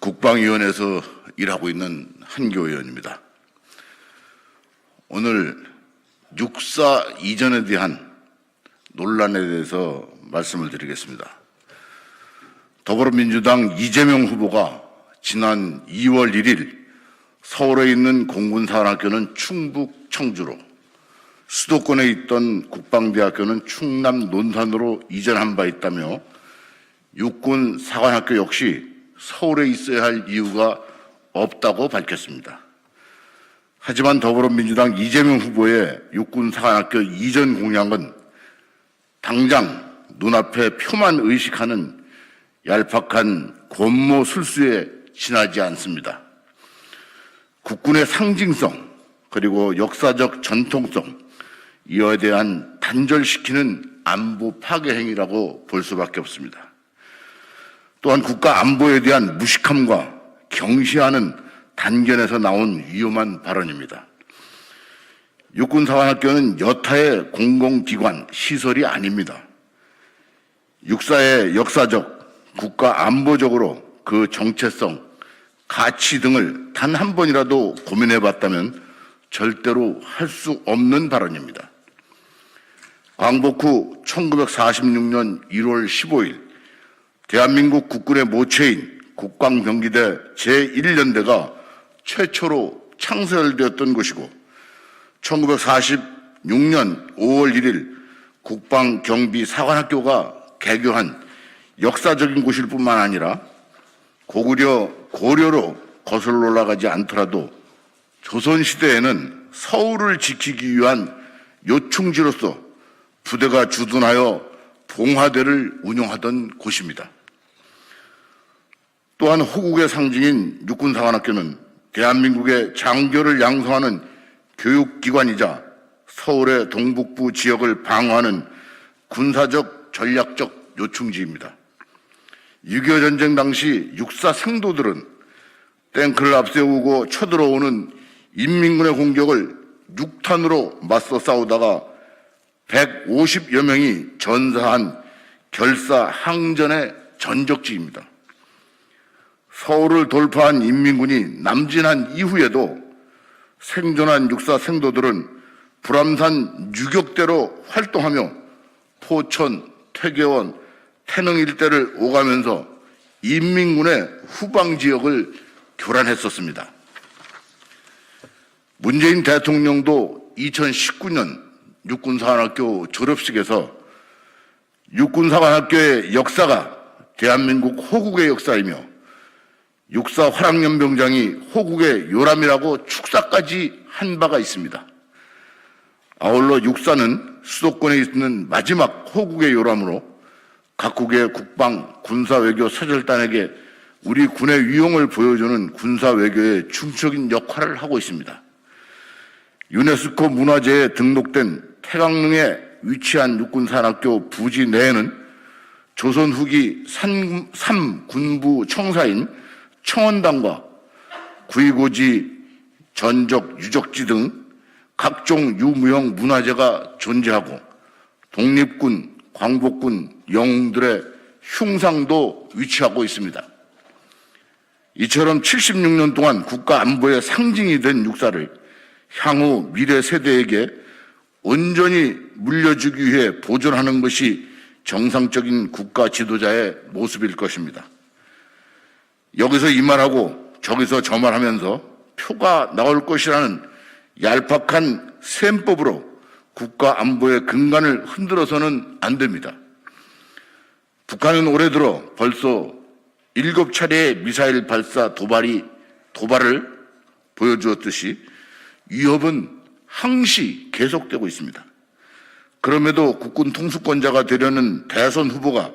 국방위원회에서 일하고 있는 한교 의원입니다. 오늘 육사 이전에 대한 논란에 대해서 말씀을 드리겠습니다. 더불어민주당 이재명 후보가 지난 2월 1일 서울에 있는 공군사관학교는 충북 청주로 수도권에 있던 국방대학교는 충남 논산으로 이전한 바 있다며 육군 사관학교 역시 서울에 있어야 할 이유가 없다고 밝혔습니다. 하지만 더불어민주당 이재명 후보의 육군 사관학교 이전 공약은 당장 눈앞에 표만 의식하는 얄팍한 권모 술수에 지나지 않습니다. 국군의 상징성 그리고 역사적 전통성 이어에 대한 단절시키는 안보 파괴 행위라고 볼 수밖에 없습니다. 또한 국가 안보에 대한 무식함과 경시하는 단견에서 나온 위험한 발언입니다. 육군사관학교는 여타의 공공기관 시설이 아닙니다. 육사의 역사적, 국가 안보적으로 그 정체성, 가치 등을 단 한 번이라도 고민해 봤다면 절대로 할 수 없는 발언입니다. 광복 후 1946년 1월 15일 대한민국 국군의 모체인 국방병기대 제1연대가 최초로 창설되었던 곳이고 1946년 5월 1일 국방경비사관학교가 개교한 역사적인 곳일 뿐만 아니라 고구려, 고려로 거슬러 올라가지 않더라도 조선시대에는 서울을 지키기 위한 요충지로서 부대가 주둔하여 봉화대를 운영하던 곳입니다. 또한 호국의 상징인 육군사관학교는 대한민국의 장교를 양성하는 교육기관이자 서울의 동북부 지역을 방어하는 군사적 전략적 요충지입니다. 6.25 전쟁 당시 육사 생도들은 탱크를 앞세우고 쳐들어오는 인민군의 공격을 육탄으로 맞서 싸우다가 150여 명이 전사한 결사 항전의 전적지입니다. 서울을 돌파한 인민군이 남진한 이후에도 생존한 육사 생도들은 불암산 유격대로 활동하며 포천, 퇴계원, 태릉 일대를 오가면서 인민군의 후방 지역을 교란했었습니다. 문재인 대통령도 2019년 육군사관학교 졸업식에서 육군사관학교의 역사가 대한민국 호국의 역사이며 육사 화랑연병장이 호국의 요람이라고 축사까지 한 바가 있습니다. 아울러 육사는 수도권에 있는 마지막 호국의 요람으로 각국의 국방, 군사 외교 사절단에게 우리 군의 위용을 보여주는 군사 외교의 중적인 역할을 하고 있습니다. 유네스코 문화재에 등록된 태강릉에 위치한 육군산학교 부지 내에는 조선 후기 3 군부 청사인 청원당과 구이고지, 전적, 유적지 등 각종 유무형 문화재가 존재하고 독립군, 광복군 영웅들의 흉상도 위치하고 있습니다. 이처럼 76년 동안 국가 안보의 상징이 된 육사를 향후 미래 세대에게 온전히 물려주기 위해 보존하는 것이 정상적인 국가 지도자의 모습일 것입니다. 여기서 이 말하고 저기서 저 말하면서 표가 나올 것이라는 얄팍한 셈법으로 국가 안보의 근간을 흔들어서는 안 됩니다. 북한은 올해 들어 벌써 일곱 차례의 미사일 발사 도발이 도발을 보여주었듯이 위협은 항시 계속되고 있습니다. 그럼에도 국군 통수권자가 되려는 대선 후보가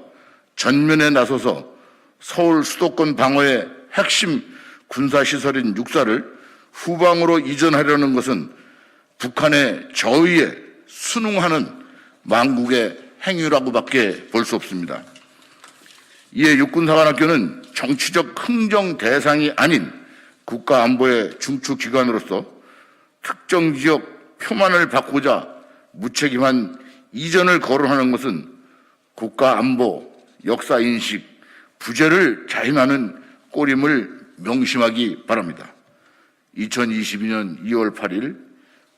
전면에 나서서 서울 수도권 방어의 핵심 군사시설인 육사를 후방으로 이전하려는 것은 북한의 저의에 순응하는 망국의 행위라고밖에 볼 수 없습니다. 이에 육군사관학교는 정치적 흥정 대상이 아닌 국가안보의 중추기관으로서 특정 지역 표만을 받고자 무책임한 이전을 거론하는 것은 국가안보, 역사인식, 부재를 자인하는 꼬림을 명심하기 바랍니다. 2022년 2월 8일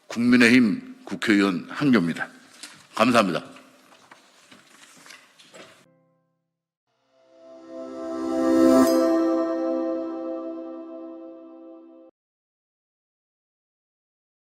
국민의힘 국회의원 한교입니다. 감사합니다.